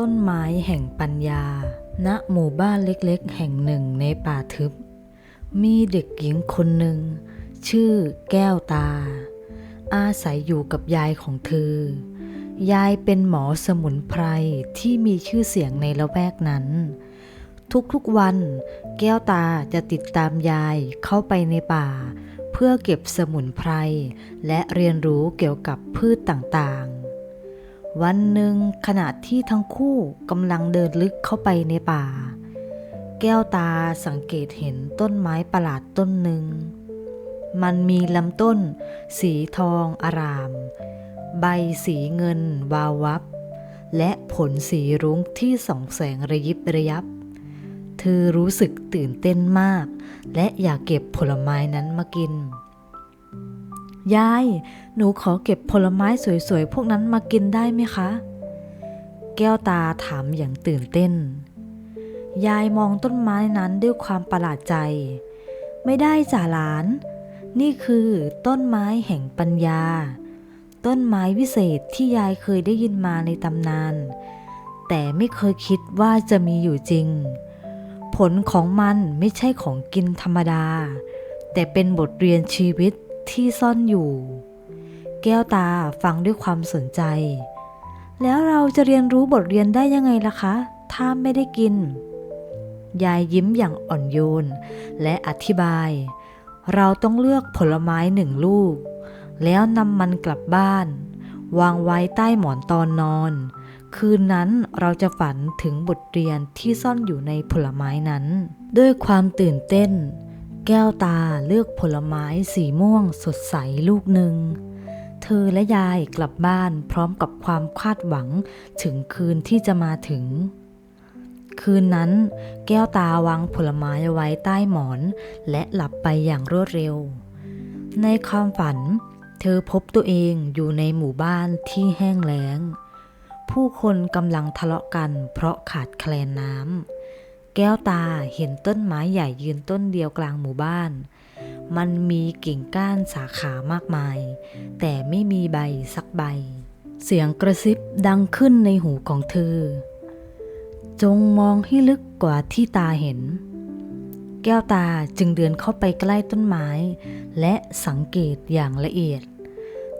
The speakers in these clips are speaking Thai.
ต้นไม้แห่งปัญญา ณ หมู่บ้านเล็กๆ แห่งหนึ่งในป่าทึบ มีเด็กหญิงคนหนึ่ง ชื่อแก้วตา อาศัยอยู่กับยายของเธอ ยายเป็นหมอสมุนไพรที่มีชื่อเสียงในละแวกนั้น ทุกๆวัน แก้วตาจะติดตามยายเข้าไปในป่า เพื่อเก็บสมุนไพรและเรียนรู้เกี่ยวกับพืชต่างๆ วันหนึ่งขณะที่ทั้งคู่กำลังเดินลึกเข้าไปในป่า แก้วตาสังเกตเห็นต้นไม้ประหลาดต้นหนึ่ง มันมีลำต้น สีทองอาราม ใบสีเงินวาววับ และผลสีรุ้งที่ส่องแสงระยิบระยับ เธอรู้สึกตื่นเต้นมาก และอยากเก็บผลไม้นั้นมากิน ยาย หนูขอเก็บผลไม้สวยๆ พวกนั้นมากินได้ไหมคะ แก้วตาถามอย่างตื่นเต้น ยายมองต้นไม้นั้นด้วยความประหลาดใจ ไม่ได้จ่าหลาน นี่คือต้นไม้แห่งปัญญา ต้นไม้วิเศษที่ยายเคยได้ยินมาในตำนาน แต่ไม่เคยคิดว่าจะมีอยู่จริง ผลของมันไม่ใช่ของกินธรรมดา แต่เป็นบทเรียนชีวิตที่ซ่อนอยู่ แก้วตาฟังด้วยความสนใจ แล้วเราจะเรียนรู้บทเรียนได้ยังไงล่ะคะ ถ้าไม่ได้กิน ยายยิ้มอย่างอ่อนโยน และอธิบาย เราต้องเลือกผลไม้หนึ่งลูก แล้วนำมันกลับบ้าน วางไว้ใต้หมอนตอนนอน คืนนั้นเราจะฝันถึงบทเรียนที่ซ่อนอยู่ในผลไม้นั้น ด้วยความตื่นเต้นแก้วตาเลือกผลไม้สีม่วงสดใสลูกหนึ่ง เธอและยายกลับบ้านพร้อมกับความคาดหวังถึงคืนที่จะมาถึง คืนนั้น แก้วตาวางผลไม้ไว้ใต้หมอน และหลับไปอย่างรวดเร็ว ในความฝัน เธอพบตัวเองอยู่ในหมู่บ้านที่แห้งแล้ง ผู้คนกำลังทะเลาะกันเพราะขาดแคลนน้ำแก้วตาเห็นต้นไม้ใหญ่ยืนต้นเดียวกลางหมู่บ้าน มันมีกิ่งก้านสาขามากมาย แต่ไม่มีใบสักใบ เสียงกระซิบดังขึ้นในหูของเธอ จงมองให้ลึกกว่าที่ตาเห็น แก้วตาจึงเดินเข้าไปใกล้ต้นไม้ และสังเกตอย่างละเอียด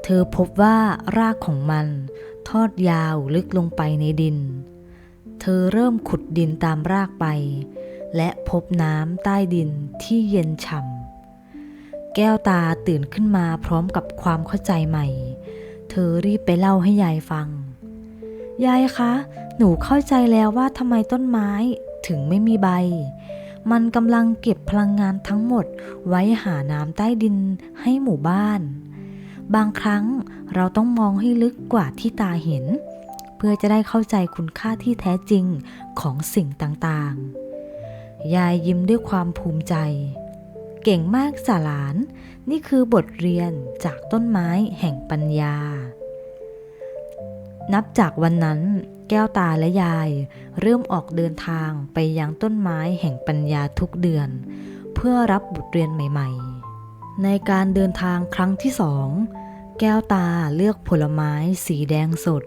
เธอพบว่ารากของมันทอดยาวลึกลงไปในดิน เธอเริ่มขุดดินตามรากไป และพบน้ำใต้ดินที่เย็นฉ่ำ แก้วตาตื่นขึ้นมาพร้อมกับความเข้าใจใหม่ เธอรีบไปเล่าให้ยายฟัง ยายคะ หนูเข้าใจแล้วว่าทำไมต้นไม้ถึงไม่มีใบ มันกำลังเก็บพลังงานทั้งหมดไว้หาน้ำใต้ดินให้หมู่บ้าน บางครั้งเราต้องมองให้ลึกกว่าที่ตาเห็น เพื่อจะได้เข้าใจคุณค่าที่แท้จริงของสิ่งต่างๆ ยายยิ้มด้วยความภูมิใจ เก่งมากสาลาน นี่คือบทเรียนจากต้นไม้แห่งปัญญา นับจากวันนั้น แก้วตาและยาย เริ่มออกเดินทางไปยังต้นไม้แห่งปัญญาทุกเดือน เพื่อรับบทเรียนใหม่ๆ ในการเดินทางครั้งที่สอง แก้วตาเลือกผลไม้สีแดงสด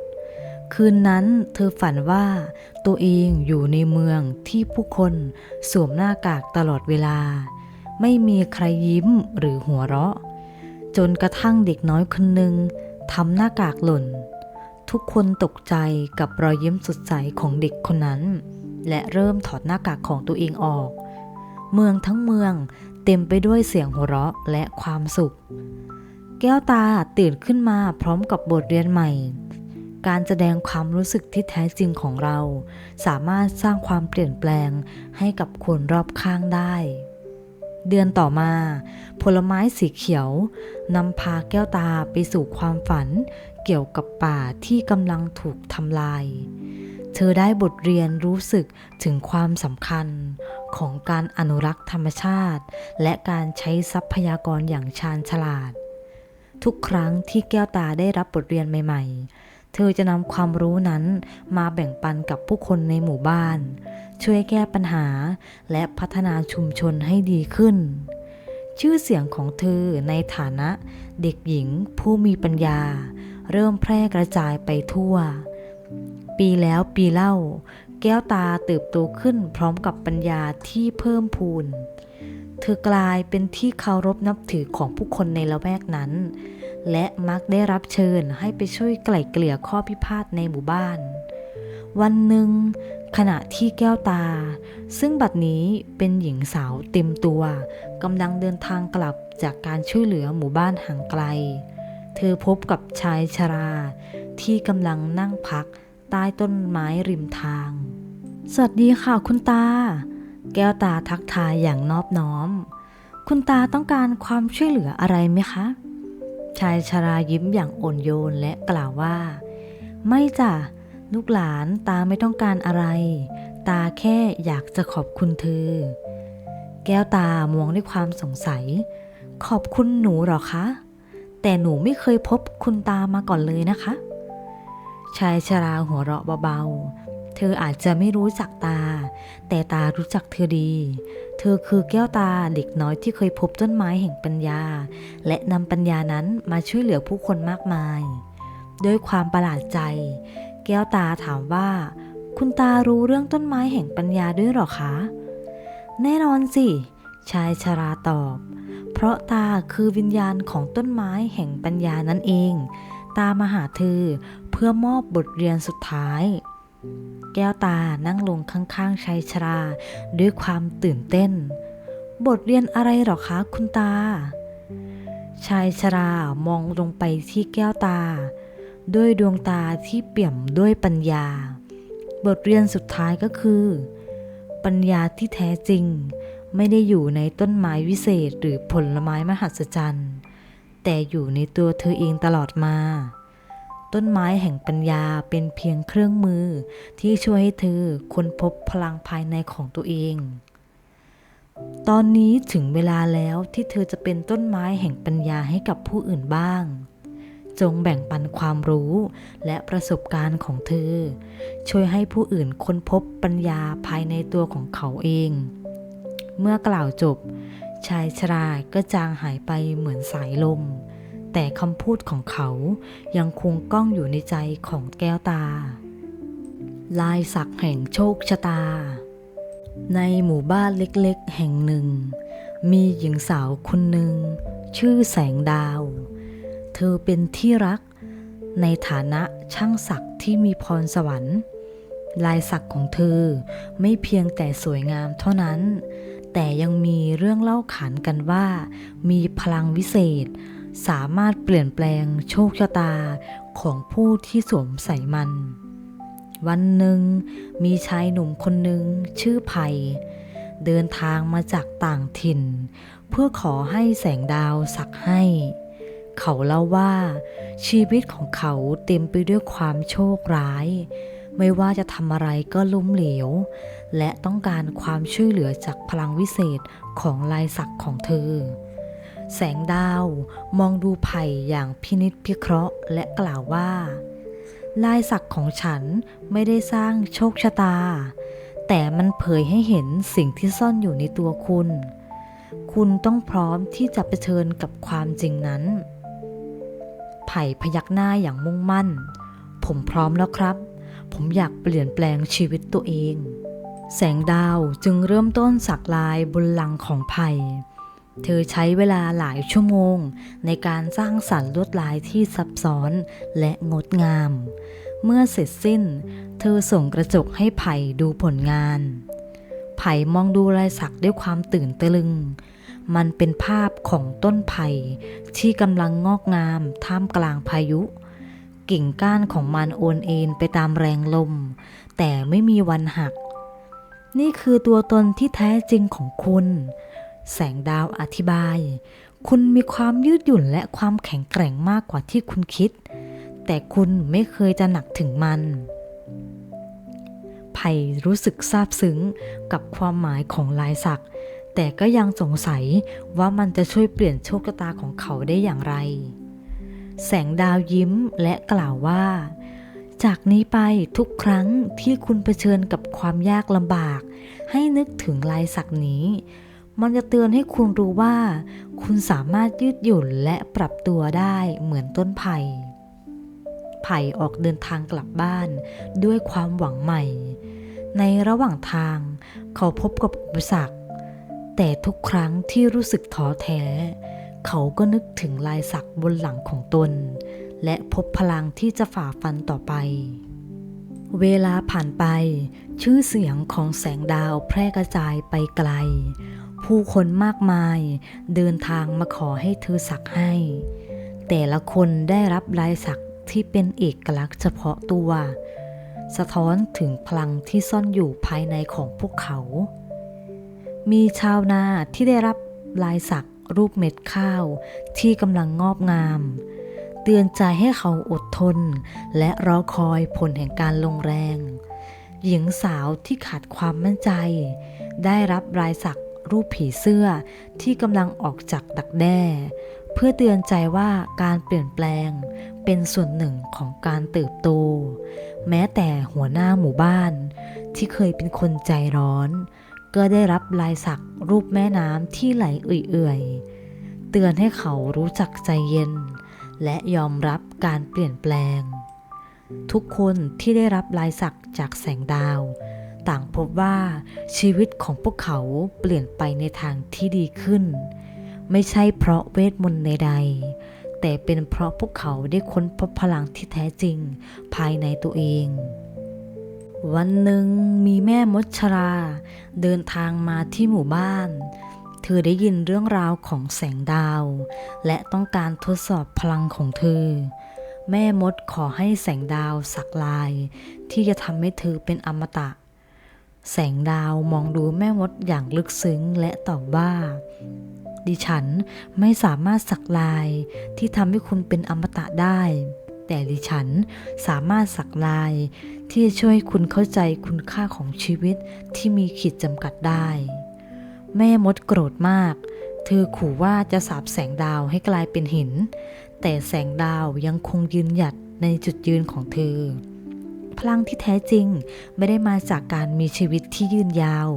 คืนนั้นเธอฝันว่าตัวเองอยู่ในเมืองที่ผู้คนสวมหน้ากากตลอดเวลา ไม่มีใครยิ้มหรือหัวเราะ จนกระทั่งเด็กน้อยคนหนึ่งทำหน้ากากหล่น ทุกคนตกใจกับรอยยิ้มสดใสของเด็กคนนั้น และเริ่มถอดหน้ากากของตัวเองออก เมืองทั้งเมืองเต็มไปด้วยเสียงหัวเราะและความสุข แก้วตาตื่นขึ้นมาพร้อมกับบทเรียนใหม่ การแสดงความรู้สึกที่แท้จริงของเรา สามารถสร้างความเปลี่ยนแปลงให้กับคนรอบข้างได้ เดือนต่อมา ผลไม้สีเขียวนำพาแก้วตาไปสู่ความฝันเกี่ยวกับป่าที่กำลังถูกทำลาย เธอได้บทเรียนรู้สึกถึงความสำคัญของการอนุรักษ์ธรรมชาติ และการใช้ทรัพยากรอย่างชาญฉลาด ทุกครั้งที่แก้วตาได้รับบทเรียนใหม่ๆ เธอจะนำความรู้นั้นมาแบ่งปันกับผู้คนในหมู่บ้าน ช่วยแก้ปัญหาและพัฒนาชุมชนให้ดีขึ้น ชื่อเสียงของเธอในฐานะเด็กหญิงผู้มีปัญญา เริ่มแพร่กระจายไปทั่ว ปีแล้วปีเล่า แก้วตาเติบโตขึ้นพร้อมกับปัญญาที่เพิ่มพูน เธอกลายเป็นที่เคารพนับถือของผู้คนในละแวกนั้น และมักได้รับเชิญให้ไปช่วยไกล่เกลี่ยข้อพิพาทในหมู่บ้านวันหนึ่งขณะที่แก้วตา ซึ่งบัดนี้เป็นหญิงสาวเต็มตัวกำลังเดินทางกลับจากการช่วยเหลือหมู่บ้านห่างไกล เธอพบกับชายชรา ที่กำลังนั่งพักใต้ต้นไม้ริมทาง สวัสดีค่ะคุณตา แก้วตาทักทายอย่างนอบน้อม คุณตาต้องการความช่วยเหลืออะไรไหมคะ ชายชรายิ้มอย่างอ่อนโยนและกล่าวว่า ไม่จ้ะ ลูกหลานตาไม่ต้องการอะไร ตาแค่อยากจะขอบคุณเธอ แก้วตามองด้วยความสงสัย ขอบคุณหนูหรอคะ แต่หนูไม่เคยพบคุณตามาก่อนเลยนะคะ ชายชราหัวเราะเบาๆ เธออาจจะไม่รู้จักตา แต่ตารู้จักเธอดี เธอคือแก้วตาเด็กน้อยที่เคยพบต้นไม้แห่งปัญญา และนำปัญญานั้นมาช่วยเหลือผู้คนมากมาย ด้วยความประหลาดใจ แก้วตาถามว่า คุณตารู้เรื่องต้นไม้แห่งปัญญาด้วยหรอคะ แน่นอนสิ ชายชราตอบ เพราะตาคือวิญญาณของต้นไม้แห่งปัญญานั่นเอง ตามาหาเธอเพื่อมอบบทเรียนสุดท้าย แก้วตานั่งลงข้างๆชายชรา ด้วยความตื่นเต้น บทเรียนอะไรหรอคะ คุณตา ชายชรามองลงไปที่แก้วตา ด้วยดวงตาที่เปี่ยมด้วยปัญญา บทเรียนสุดท้ายก็คือ ปัญญาที่แท้จริง ไม่ได้อยู่ในต้นไม้วิเศษหรือผลไม้มหัศจรรย์ แต่อยู่ในตัวเธอเองตลอดมา ต้นไม้แห่งปัญญาเป็นเพียงเครื่องมือที่ช่วยให้เธอค้นพบพลังภายในของตัวเอง ตอนนี้ถึงเวลาแล้วที่เธอจะเป็นต้นไม้แห่งปัญญาให้กับผู้อื่นบ้าง จงแบ่งปันความรู้และประสบการณ์ของเธอ ช่วยให้ผู้อื่นค้นพบปัญญาภายในตัวของเขาเอง เมื่อกล่าวจบ ชายชราก็จางหายไปเหมือนสายลม แต่คำพูดของเขายังคงก้องอยู่ในใจของแก้วตา ลายสักแห่งโชคชะตา ในหมู่บ้านเล็กๆ แห่งหนึ่ง มีหญิงสาวคนหนึ่ง ชื่อแสงดาวเธอเป็นที่รัก ในฐานะช่างศักดิ์ที่มีพรสวรรค์ ลายสักดิ์ของเธอไม่เพียงแต่สวยงามเท่านั้น แต่ยังมีเรื่องเล่าขานกันว่า มีพลังวิเศษ สามารถเปลี่ยนแปลงโชคชะตาของผู้ที่สวมใส่มัน วันหนึ่ง มีชายหนุ่มคนหนึ่งชื่อไผ่เดินทางมาจากต่างถิ่น เพื่อขอให้แสงดาวสักให้ เขาเล่าว่า ชีวิตของเขาเต็มไปด้วยความโชคร้าย ไม่ว่าจะทำอะไรก็ล้มเหลว และต้องการความช่วยเหลือจากพลังวิเศษของลายสักของเธอ แสงดาวมองดูไผ่อย่างพินิจพิเคราะห์และกล่าวว่า ลายสักของฉันไม่ได้สร้างโชคชะตา แต่มันเผยให้เห็นสิ่งที่ซ่อนอยู่ในตัวคุณคุณต้องพร้อมที่จะเผชิญกับความจริงนั้น ไผ่พยักหน้าอย่างมุ่งมั่น ผมพร้อมแล้วครับ ผมอยากเปลี่ยนแปลงชีวิตตัวเอง แสงดาวจึงเริ่มต้นสักลายบนหลังของไผ่เธอใช้เวลาหลายชั่วโมง ในการสร้างสรรค์ลวดลายที่ซับซ้อนและงดงาม เมื่อเสร็จสิ้น เธอส่งกระจกให้ไผ่ดูผลงาน ไผ่มองดูลายสักด้วยความตื่นตะลึง มันเป็นภาพของต้นไผ่ที่กำลังงอกงามท่ามกลางพายุ กิ่งก้านของมันโอนเอ็นไปตามแรงลม แต่ไม่มีวันหัก นี่คือตัวตนที่แท้จริงของคุณ แสงดาวอธิบาย คุณมีความยืดหยุ่นและความแข็งแกร่งมากกว่าที่คุณคิด แต่คุณไม่เคยจะหนักถึงมันไผ่รู้สึกซาบซึ้งกับความหมายของลายสัก แต่ก็ยังสงสัยว่ามันจะช่วยเปลี่ยนโชคชะตาของเขาได้อย่างไร แสงดาวยิ้มและกล่าวว่า จากนี้ไปทุกครั้งที่คุณเผชิญกับความยากลำบาก ให้นึกถึงลายสักนี้ มันจะเตือนให้คุณรู้ว่า คุณสามารถยืดหยุ่นและปรับตัวได้เหมือนต้นไผ่ไไผ่ออกเดินทางกลับบ้านด้วยความหวังใหม่ ในระหว่างทางเขาพบกับอุปสรรค แต่ทุกครั้งที่รู้สึกท้อแท้ เขาก็นึกถึงลายสักบนหลังของตน และพบพลังที่จะฝ่าฟันต่อไป เวลาผ่านไป ชื่อเสียงของแสงดาวแพร่กระจายไปไกล ผู้คนมากมายเดินทางมาขอให้เธอสักให้ แต่ละคนได้รับลายสักที่เป็นเอกลักษณ์เฉพาะตัว สะท้อนถึงพลังที่ซ่อนอยู่ภายในของพวกเขา มีชาวนาที่ได้รับลายสักรูปเม็ดข้าวที่กำลังงอบงาม เตือนใจให้เขาอดทน และรอคอยผลแห่งการลงแรง หญิงสาวที่ขาดความมั่นใจ ได้รับลายสักรูปผีเสื้อที่กำลังออกจากดักแด้ เพื่อเตือนใจว่าการเปลี่ยนแปลงเป็นส่วนหนึ่งของการเติบโต แม้แต่หัวหน้าหมู่บ้าน ที่เคยเป็นคนใจร้อน ก็ได้รับลายสักรูปแม่น้ำที่ไหลเอื่อยๆ เตือนให้เขารู้จักใจเย็น และยอมรับการเปลี่ยนแปลง ทุกคนที่ได้รับลายสักจากแสงดาว ต่างพบว่าชีวิตของพวกเขาเปลี่ยนไปในทางที่ดีขึ้น ไม่ใช่เพราะเวทมนต์ใดๆแต่เป็นเพราะพวกเขาได้ค้นพบพลังที่แท้จริงภายในตัวเอง วันหนึ่งมีแม่มดชรา เดินทางมาที่หมู่บ้าน เธอได้ยินเรื่องราวของแสงดาว และต้องการทดสอบพลังของเธอ แม่มดขอให้แสงดาวสักลาย ที่จะทำให้เธอเป็นอมตะ แสงดาวมองดูแม่มดอย่างลึกซึ้งและตอบว่า ดิฉันไม่สามารถสักลายที่ทำให้คุณเป็นอมตะได้ แต่ดิฉันสามารถสักลาย ที่จะช่วยคุณเข้าใจคุณค่าของชีวิตที่มีขีดจำกัดได้ แม่มดโกรธมาก เธอขู่ว่าจะสาบแสงดาวให้กลายเป็นหิน แต่แสงดาวยังคงยืนหยัดในจุดยืนของเธอ พลังที่แท้จริงไม่ได้มาจากการมีชีวิตที่ยืนยาว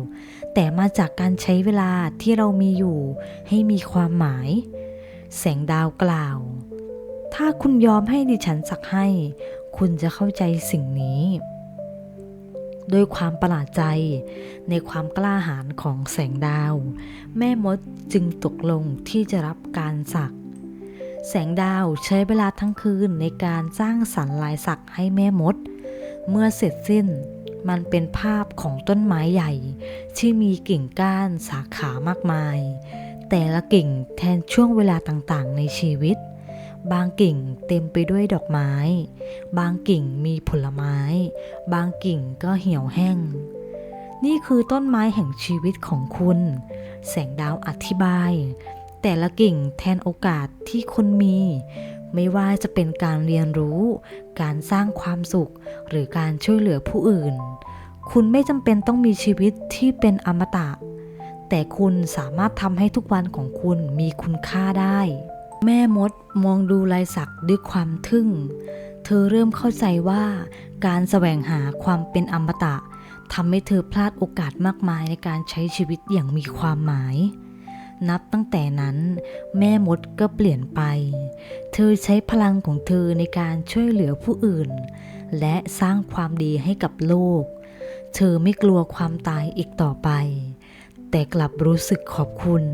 แต่มาจากการใช้เวลาที่เรามีอยู่ให้มีความหมาย แสงดาวกล่าว ถ้าคุณยอมให้ดิฉันสักให้ คุณจะเข้าใจสิ่งนี้โดยความประหลาดใจในความกล้าหาญของแสงดาว แม่มดจึงตกลงที่จะรับการสัก แสงดาวใช้เวลาทั้งคืนในการสร้างสรรลายสักให้แม่มด เมื่อเสร็จสิ้นมันเป็นภาพของต้นไม้ใหญ่ ที่มีกิ่งก้านสาขามากมาย แต่ละกิ่งแทนช่วงเวลาต่างๆ ในชีวิต บางกิ่งเต็มไปด้วยดอกไม้ บางกิ่งมีผลไม้ บางกิ่งก็เหี่ยวแห้ง นี่คือต้นไม้แห่งชีวิตของคุณ แสงดาวอธิบาย แต่ละกิ่งแทนโอกาสที่คุณมี ไม่ว่าจะเป็นการเรียนรู้ การสร้างความสุข หรือการช่วยเหลือผู้อื่น คุณไม่จำเป็นต้องมีชีวิตที่เป็นอมตะ แต่คุณสามารถทำให้ทุกวันของคุณมีคุณค่าได้ แม่มดมองดูลายสักด้วยความทึ่ง เธอเริ่มเข้าใจว่าการแสวงหาความเป็นอมตะทำให้เธอพลาดโอกาสมากมายในการใช้ชีวิตอย่างมีความหมาย นับตั้งแต่นั้น แม่มดก็เปลี่ยนไป เธอใช้พลังของเธอในการช่วยเหลือผู้อื่น และสร้างความดีให้กับโลก เธอไม่กลัวความตายอีกต่อไป แต่กลับรู้สึกขอบคุณ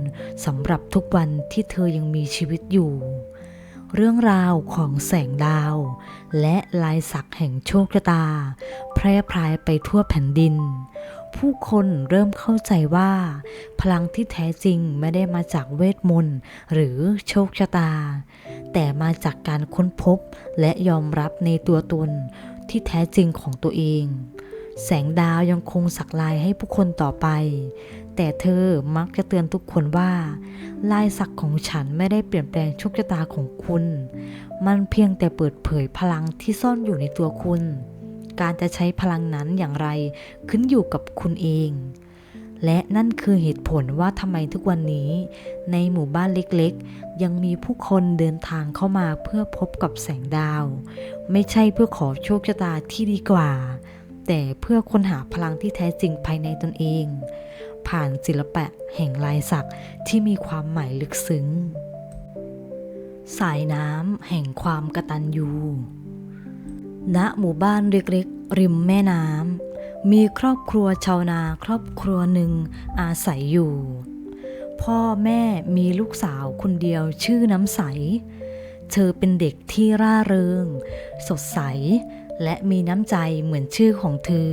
สำหรับทุกวันที่เธอยังมีชีวิตอยู่ เรื่องราวของแสงดาว และลายสักแห่งโชคชะตา แพร่พรายไปทั่วแผ่นดิน ผู้คนเริ่มเข้าใจว่า พลังที่แท้จริงไม่ได้มาจากเวทมนต์หรือโชคชะตา แต่มาจากการค้นพบและยอมรับในตัวตนที่แท้จริงของตัวเองแสงดาวยังคงสักลายให้ผู้คนต่อไป แต่เธอมักจะเตือนทุกคนว่า ลายสักของฉันไม่ได้เปลี่ยนแปลงโชคชะตาของคุณ มันเพียงแต่เปิดเผยพลังที่ซ่อนอยู่ในตัวคุณ การจะใช้พลังนั้นอย่างไรขึ้นอยู่กับคุณเอง และนั่นคือเหตุผลว่าทำไมทุกวันนี้ ในหมู่บ้านเล็กๆ ยังมีผู้คนเดินทางเข้ามาเพื่อพบกับแสงดาว ไม่ใช่เพื่อขอโชคชะตาที่ดีกว่า แต่เพื่อค้นหาพลังที่แท้จริงภายในตนเอง ผ่านศิลปะแห่งลายสักที่มีความหมายลึกซึ้ง สายน้ำแห่งความกระตัญญูณหมู่บ้านเล็กๆ ริมแม่น้ำมีครอบครัวชาวนาครอบครัวหนึ่งอาศัยอยู่ พ่อแม่มีลูกสาวคนเดียวชื่อน้ำใส เธอเป็นเด็กที่ร่าเริง สดใส และมีน้ำใจเหมือนชื่อของเธอ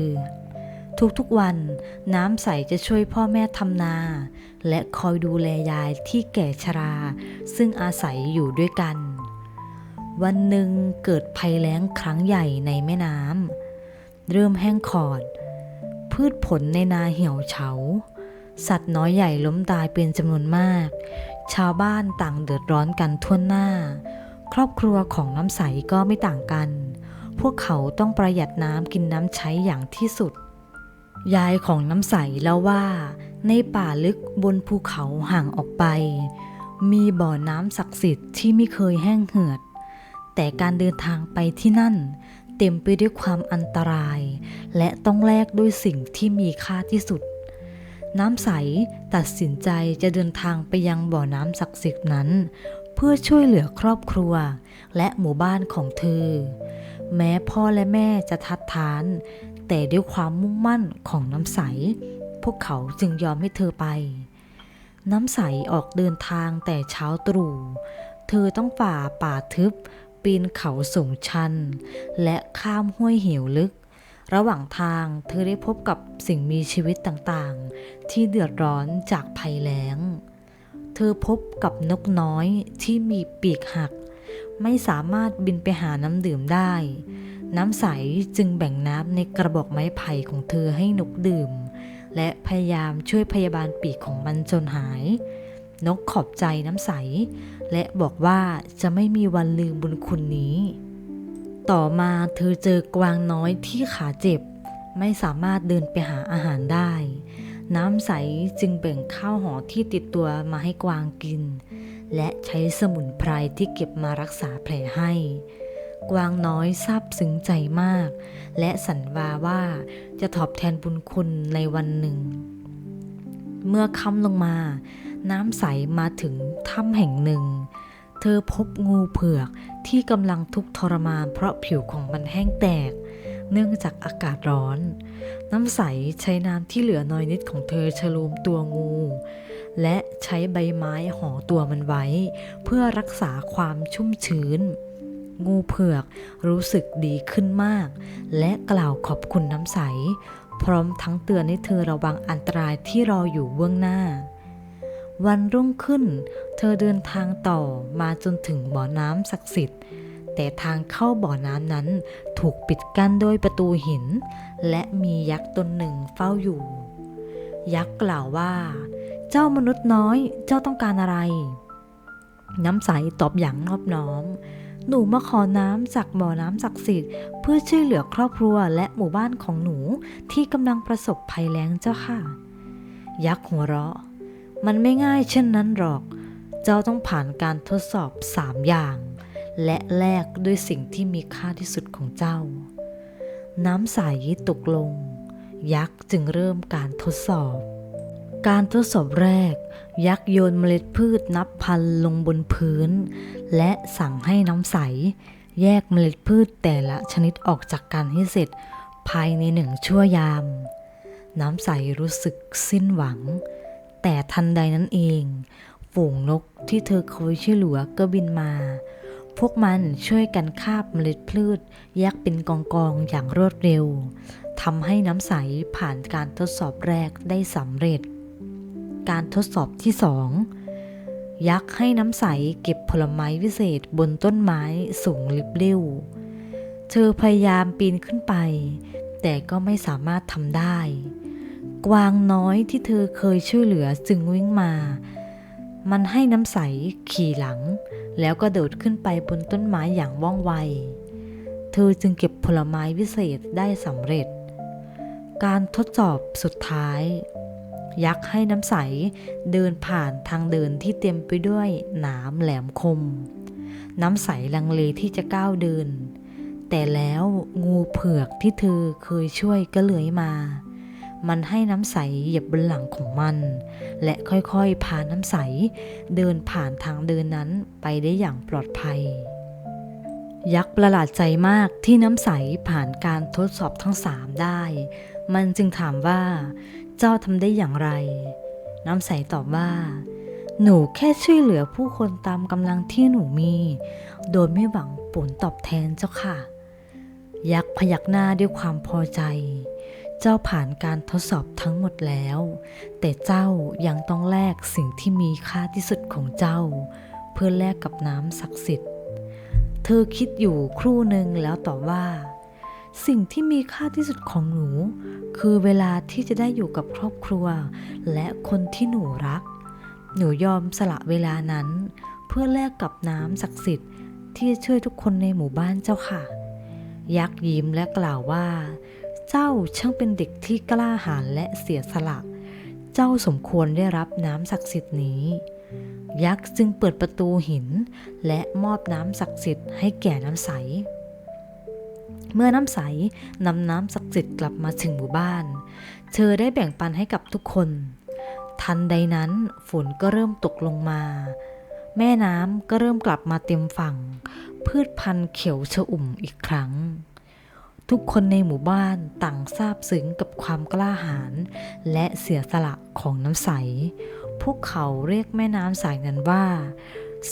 ทุกๆวันน้ำใสจะช่วยพ่อแม่ทำนา และคอยดูแลยายที่แก่ชรา ซึ่งอาศัยอยู่ด้วยกัน วันหนึ่งเกิดภัยแล้งครั้งใหญ่ในแม่น้ำเริ่มแห้งขอด พืชผลในนาเหี่ยวเฉา สัตว์น้อยใหญ่ล้มตายเป็นจำนวนมาก ชาวบ้านต่างเดือดร้อนกันทั่วหน้า ครอบครัวของน้ำใสก็ไม่ต่างกัน พวกเขาต้องประหยัดน้ำกินน้ำใช้อย่างที่สุด ยายของน้ำใสเล่าว่า ในป่าลึกบนภูเขาห่างออกไป มีบ่อน้ำศักดิ์สิทธิ์ที่ไม่เคยแห้งเหือด แต่การเดินทางไปที่นั่น เต็มไปด้วยความอันตราย และต้องแลกด้วยสิ่งที่มีค่าที่สุด น้ำใสตัดสินใจจะเดินทางไปยังบ่อน้ำศักดิ์สิทธิ์นั้น เพื่อช่วยเหลือครอบครัว และหมู่บ้านของเธอ แม้พ่อและแม่จะทัดทาน แต่ด้วยความมุ่งมั่นของน้ำใส พวกเขาจึงยอมให้เธอไป น้ำใสออกเดินทางแต่เช้าตรู่ เธอต้องฝ่าป่าทึบ ปีนเขาสูงชัน และข้ามห้วยเหวลึก ระหว่างทางเธอได้พบกับสิ่งมีชีวิตต่างๆ ที่เดือดร้อนจากภัยแล้ง เธอพบกับนกน้อยที่มีปีกหัก ไม่สามารถบินไปหาน้ำดื่มได้ น้ำใสจึงแบ่งน้ำในกระบอกไม้ไผ่ของเธอให้นกดื่ม และพยายามช่วยพยาบาลปีกของมันจนหาย นกขอบใจน้ำใส และบอกว่าจะไม่มีวันลืมบุญคุณนี้ ต่อมาเธอเจอกวางน้อยที่ขาเจ็บ ไม่สามารถเดินไปหาอาหารได้ น้ำใสจึงแบ่งข้าวห่อที่ติดตัวมาให้กวางกิน และใช้สมุนไพรที่เก็บมารักษาแผลให้ กวางน้อยซาบซึ้งใจมาก และสัญวาว่าจะตอบแทนบุญคุณในวันหนึ่ง เมื่อค่ำลงมา น้ำใสมาถึงถ้ำแห่งหนึ่ง เธอพบงูเผือกที่กำลังทุกข์ทรมานเพราะผิวของมันแห้งแตก เนื่องจากอากาศร้อน น้ำใสใช้น้ำที่เหลือน้อยนิดของเธอฉโลมตัวงู และใช้ใบไม้ห่อตัวมันไว้ เพื่อรักษาความชุ่มชื้น งูเผือกรู้สึกดีขึ้นมาก และกล่าวขอบคุณน้ำใส พร้อมทั้งเตือนให้เธอระวังอันตรายที่รออยู่เบื้องหน้าวันรุ่งขึ้น เธอเดินทางต่อมาจนถึงบ่อน้ำศักดิ์สิทธิ์ แต่ทางเข้าบ่อน้ำนั้นถูกปิดกั้นด้วยประตูหิน และมียักษ์ตนหนึ่งเฝ้าอยู่ ยักษ์กล่าวว่า เจ้ามนุษย์น้อยเจ้าต้องการอะไร น้ำใสตอบอย่างนอบน้อม หนูมาขอน้ำจากบ่อน้ำศักดิ์สิทธิ์เพื่อช่วยเหลือครอบครัวและหมู่บ้านของหนูที่กำลังประสบภัยแล้งเจ้าค่ะ ยักษ์หัวเราะ มันไม่ง่ายเช่นนั้นหรอก เจ้าต้องผ่านการทดสอบสามอย่าง และแลกด้วยสิ่งที่มีค่าที่สุดของเจ้า น้ำใสตกลง ยักษ์จึงเริ่มการทดสอบ การทดสอบแรก ยักษ์โยนเมล็ดพืชนับพันลงบนพื้น และสั่งให้น้ำใส แยกเมล็ดพืชแต่ละชนิดออกจากกันให้เสร็จ ภายในหนึ่งชั่วยาม น้ำใสรู้สึกสิ้นหวัง แต่ทันใดนั้นเอง ฝูงนกที่เธอเคยช่วยเหลือก็บินมา พวกมันช่วยกันคาบเมล็ดพืช แยกเป็นกองๆอย่างรวดเร็วทำให้น้ำใสผ่านการทดสอบแรกได้สำเร็จ การทดสอบที่สองยักษ์ให้น้ำใสเก็บผลไม้วิเศษบนต้นไม้สูงลิบลิ่วเธอพยายามปีนขึ้นไป แต่ก็ไม่สามารถทำได้ กวางน้อยที่เธอเคยช่วยเหลือจึงวิ่งมา มันให้น้ำใสขี่หลัง แล้วก็โดดขึ้นไปบนต้นไม้อย่างว่องไว เธอจึงเก็บผลไม้วิเศษได้สำเร็จ การทดสอบสุดท้าย ยักษ์ให้น้ำใสเดินผ่านทางเดินที่เต็มไปด้วยหนามแหลมคม น้ำใสลังเลที่จะก้าวเดิน แต่แล้วงูเผือกที่เธอเคยช่วยก็เลื้อยมา มันให้น้ำใสเหยียบบนหลังของมัน และค่อยๆพาน้ำใส เดินผ่านทางเดินนั้นไปได้อย่างปลอดภัย ยักษ์ประหลาดใจมากที่น้ำใสผ่านการทดสอบทั้งสามได้ มันจึงถามว่า เจ้าทำได้อย่างไร น้ำใสตอบว่า หนูแค่ช่วยเหลือผู้คนตามกำลังที่หนูมี โดยไม่หวังผลตอบแทนเจ้าค่ะ ยักษ์พยักหน้าด้วยความพอใจ เจ้าผ่านการทดสอบทั้งหมดแล้ว แต่เจ้ายังต้องแลกสิ่งที่มีค่าที่สุดของเจ้า เพื่อแลกกับน้ำศักดิ์สิทธิ์ เธอคิดอยู่ครู่หนึ่งแล้วตอบว่า สิ่งที่มีค่าที่สุดของหนู คือเวลาที่จะได้อยู่กับครอบครัว และคนที่หนูรัก หนูยอมสละเวลานั้น เพื่อแลกกับน้ำศักดิ์สิทธิ์ที่จะช่วยทุกคนในหมู่บ้านเจ้าค่ะ ยักษ์ยิ้มและกล่าวว่า เจ้าช่างเป็นเด็กที่กล้าหาญและเสียสละ เจ้าสมควรได้รับน้ำศักดิ์สิทธิ์นี้ ยักษ์จึงเปิดประตูหิน และมอบน้ำศักดิ์สิทธิ์ให้แก่น้ำใส เมื่อน้ำใสนำน้ำศักดิ์สิทธิ์กลับมาถึงหมู่บ้าน เธอได้แบ่งปันให้กับทุกคน ทันใดนั้นฝนก็เริ่มตกลงมา แม่น้ำก็เริ่มกลับมาเต็มฝั่ง พืชพันธุ์เขียวชอุ่มอีกครั้ง ทุกคนในหมู่บ้านต่างซาบซึ้งกับความกล้าหาญและเสียสละของน้ำใส พวกเขาเรียกแม่น้ำสายนั้นว่า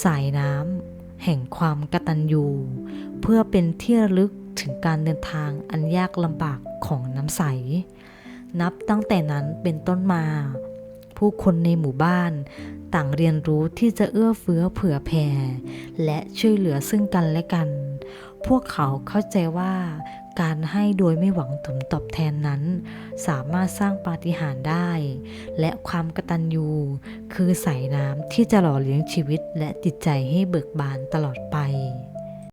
สายน้ำแห่งความกตัญญูเพื่อเป็นที่ระลึกถึงการเดินทางอันยากลำบากของน้ำใส นับตั้งแต่นั้นเป็นต้นมา ผู้คนในหมู่บ้านต่างเรียนรู้ที่จะเอื้อเฟื้อเผื่อแผ่และช่วยเหลือซึ่งกันและกัน พวกเขาเข้าใจว่า การให้โดยไม่หวังผลตอบแทนนั้น สามารถสร้างปาฏิหาริย์ได้ และความกตัญญูคือสายน้ำที่จะหล่อเลี้ยงชีวิตและจิตใจให้เบิกบานตลอดไป